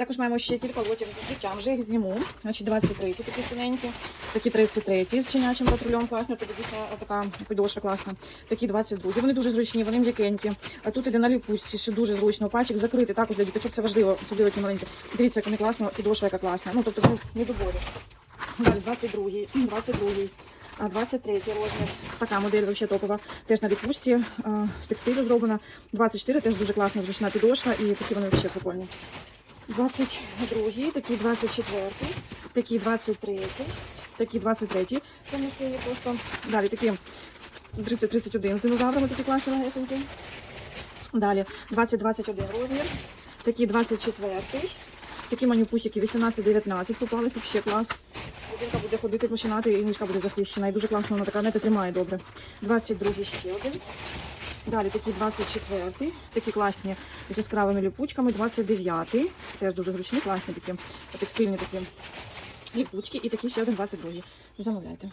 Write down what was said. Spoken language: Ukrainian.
Також маємо ще кілька лотів з взуттям, вже їх зніму. Значить, 23 такі синенькі, такі 33 з чинячим патрульом класно, тобі дійсно така підошва класна. Такі 22. Вони дуже зручні, вони м'якенькі. А тут іде на ліпучці, ще дуже зручно. Пальчик закритий, також для дітей, це важливо, особливо ті маленькі. Дивіться, як вони класно, підошва яка класна. Ну, тобто, не доборі. Далі 22, 22, а 23 розмір. Така модель вообще топова. Теж на відпустці з текстилю зроблена. 24 теж дуже класна, зручна підошва і такі вони вообще прикольні. 22, такий 24, такий 23, такий 23. Це сині просто. Далі такі 30-31 з динозаврами, такі класні легесенькі. Далі 20-21 розмір, такий 24, такі манюпусики 18-19 попались, вообще клас. Дитинка буде ходити, починати, і ніжка буде захищена. І дуже класно, вона така не тримає добре. 22 ще один. Далі такі 24, такі класні з яскравими ліпучками. 29-й. теж дуже зручні, класні такі текстильні такі ліпучки. І такі ще один 22. Замовляйте.